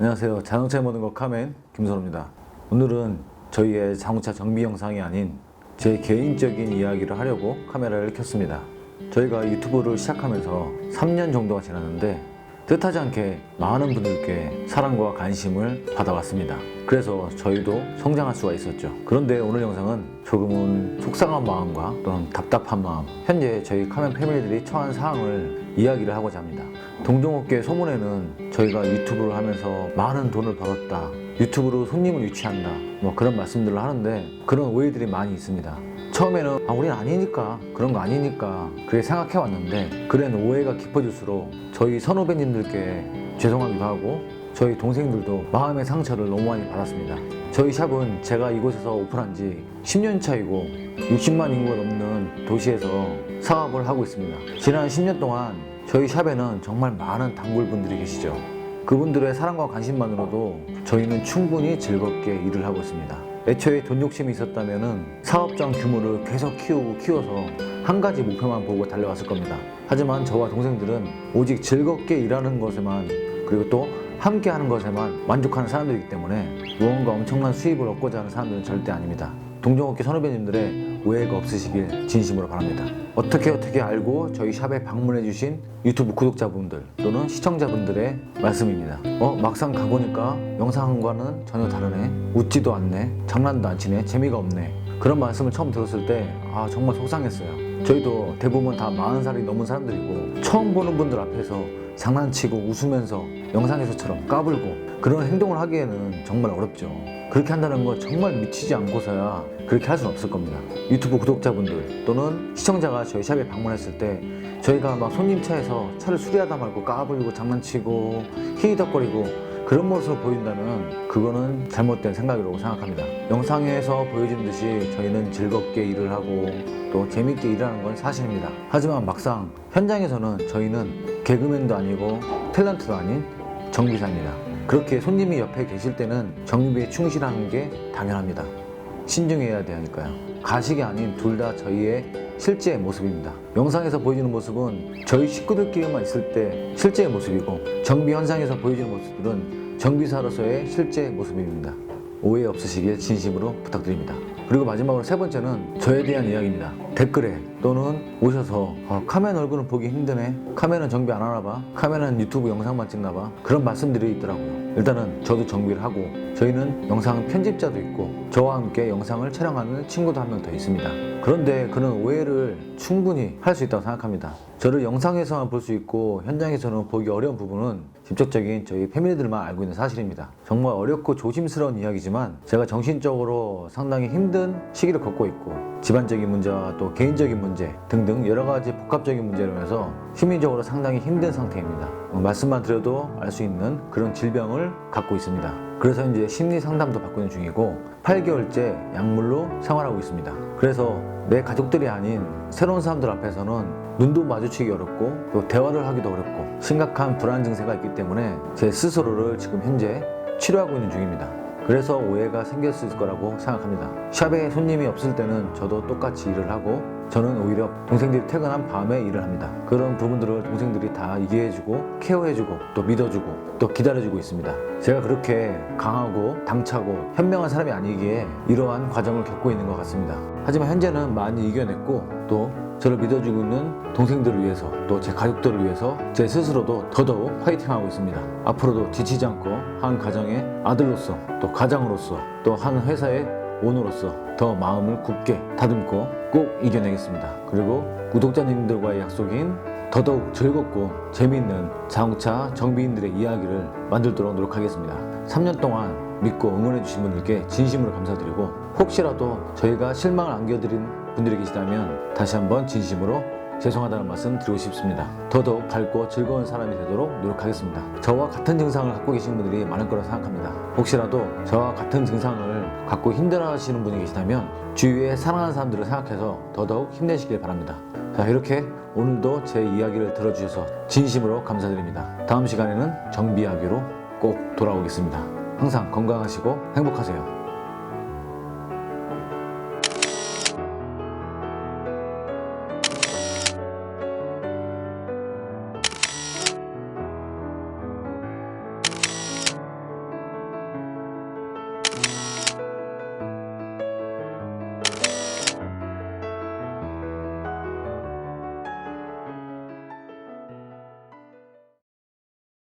안녕하세요. 자동차에 모든 것 카멘 김선호입니다. 오늘은 저희의 자동차 정비 영상이 아닌 제 개인적인 이야기를 하려고 카메라를 켰습니다. 저희가 유튜브를 시작하면서 3년 정도가 지났는데 뜻하지 않게 많은 분들께 사랑과 관심을 받아왔습니다. 그래서 저희도 성장할 수가 있었죠. 그런데 오늘 영상은 조금은 속상한 마음과 또는 답답한 마음, 현재 저희 카멘 패밀리들이 처한 상황을 이야기를 하고자 합니다. 동종업계 소문에는 저희가 유튜브를 하면서 많은 돈을 벌었다. 유튜브로 손님을 유치한다. 뭐 그런 말씀들을 하는데 그런 오해들이 많이 있습니다. 처음에는 아, 우린 아니니까 그런 거 아니니까 그렇게 생각해 왔는데 그런 오해가 깊어질수록 저희 선후배님들께 죄송하기도 하고 저희 동생들도 마음의 상처를 너무 많이 받았습니다. 저희 샵은 제가 이곳에서 오픈한 지 10년 차이고 60만 인구가 넘는 도시에서 사업을 하고 있습니다. 지난 10년 동안 저희 샵에는 정말 많은 단골분들이 계시죠. 그분들의 사랑과 관심만으로도 저희는 충분히 즐겁게 일을 하고 있습니다. 애초에 돈 욕심이 있었다면 사업장 규모를 계속 키우고 키워서 한 가지 목표만 보고 달려왔을 겁니다. 하지만 저와 동생들은 오직 즐겁게 일하는 것에만 그리고 또 함께 하는 것에만 만족하는 사람들이기 때문에 무언가 엄청난 수입을 얻고자 하는 사람들은 절대 아닙니다. 동종업계 선후배님들의 오해가 없으시길 진심으로 바랍니다. 어떻게 어떻게 알고 저희 샵에 방문해주신 유튜브 구독자분들 또는 시청자분들의 말씀입니다. 어, 막상 가보니까 영상과는 전혀 다르네. 웃지도 않네. 장난도 안 치네. 재미가 없네. 그런 말씀을 처음 들었을 때, 아, 정말 속상했어요. 저희도 대부분 다 40살이 넘은 사람들이고, 처음 보는 분들 앞에서 장난치고 웃으면서 영상에서처럼 까불고 그런 행동을 하기에는 정말 어렵죠. 그렇게 한다는 건 정말 미치지 않고서야 그렇게 할 수는 없을 겁니다. 유튜브 구독자분들 또는 시청자가 저희 샵에 방문했을 때 저희가 막 손님 차에서 차를 수리하다 말고 까불고 장난치고 히히덕거리고 그런 모습을 보인다면 그거는 잘못된 생각이라고 생각합니다. 영상에서 보여준 듯이 저희는 즐겁게 일을 하고 또 재밌게 일하는 건 사실입니다. 하지만 막상 현장에서는 저희는 개그맨도 아니고 탤런트도 아닌 정비사입니다. 그렇게 손님이 옆에 계실 때는 정비에 충실하는 게 당연합니다. 신중해야 되니까요. 가식이 아닌 둘 다 저희의 실제 모습입니다. 영상에서 보여주는 모습은 저희 식구들끼리만 있을 때 실제의 모습이고 정비 현장에서 보여주는 모습들은 정비사로서의 실제 모습입니다. 오해 없으시길 진심으로 부탁드립니다. 그리고 마지막으로 세 번째는 저에 대한 이야기입니다. 댓글에 또는 오셔서 어, 카멘 얼굴은 보기 힘드네. 카멘은 정비 안 하나 봐. 카멘은 유튜브 영상만 찍나 봐. 그런 말씀들이 있더라고요. 일단은 저도 정비를 하고 저희는 영상 편집자도 있고 저와 함께 영상을 촬영하는 친구도 한 명 더 있습니다. 그런데 그런 오해를 충분히 할 수 있다고 생각합니다. 저를 영상에서만 볼 수 있고 현장에서는 보기 어려운 부분은 직접적인 저희 패밀리들만 알고 있는 사실입니다. 정말 어렵고 조심스러운 이야기지만 제가 정신적으로 상당히 힘든 시기를 겪고 있고 집안적인 문제와 또 개인적인 문제 등등 여러 가지 복합적인 문제로 인해서 심리적으로 상당히 힘든 상태입니다. 어, 말씀만 드려도 알 수 있는 그런 질병을 갖고 있습니다. 그래서 이제 심리 상담도 받고 있는 중이고 8개월째 약물로 생활하고 있습니다. 그래서 내 가족들이 아닌 새로운 사람들 앞에서는 눈도 마주치기 어렵고 또 대화를 하기도 어렵고 심각한 불안 증세가 있기 때문에 제 스스로를 지금 현재 치료하고 있는 중입니다. 그래서 오해가 생겼을 거라고 생각합니다. 샵에 손님이 없을 때는 저도 똑같이 일을 하고 저는 오히려 동생들이 퇴근한 밤에 일을 합니다. 그런 부분들을 동생들이 다 이해해주고 케어해주고 또 믿어주고 또 기다려주고 있습니다. 제가 그렇게 강하고 당차고 현명한 사람이 아니기에 이러한 과정을 겪고 있는 것 같습니다. 하지만 현재는 많이 이겨냈고 또 저를 믿어주고 있는 동생들을 위해서 또 제 가족들을 위해서 제 스스로도 더더욱 화이팅하고 있습니다. 앞으로도 지치지 않고 한 가정의 아들로서 또 가장으로서 또 한 회사의 오너로서 더 마음을 굳게 다듬고 꼭 이겨내겠습니다. 그리고 구독자님들과의 약속인 더더욱 즐겁고 재미있는 자동차 정비인들의 이야기를 만들도록 노력하겠습니다. 3년 동안 믿고 응원해주신 분들께 진심으로 감사드리고 혹시라도 저희가 실망을 안겨드린 분들이 계시다면 다시 한번 진심으로 죄송하다는 말씀 드리고 싶습니다. 더더욱 밝고 즐거운 사람이 되도록 노력하겠습니다. 저와 같은 증상을 갖고 계신 분들이 많을 거라 생각합니다. 혹시라도 저와 같은 증상을 갖고 힘들어하시는 분이 계시다면 주위에 사랑하는 사람들을 생각해서 더더욱 힘내시길 바랍니다. 자, 이렇게 오늘도 제 이야기를 들어주셔서 진심으로 감사드립니다. 다음 시간에는 정비 이야기로 꼭 돌아오겠습니다. 항상 건강하시고 행복하세요.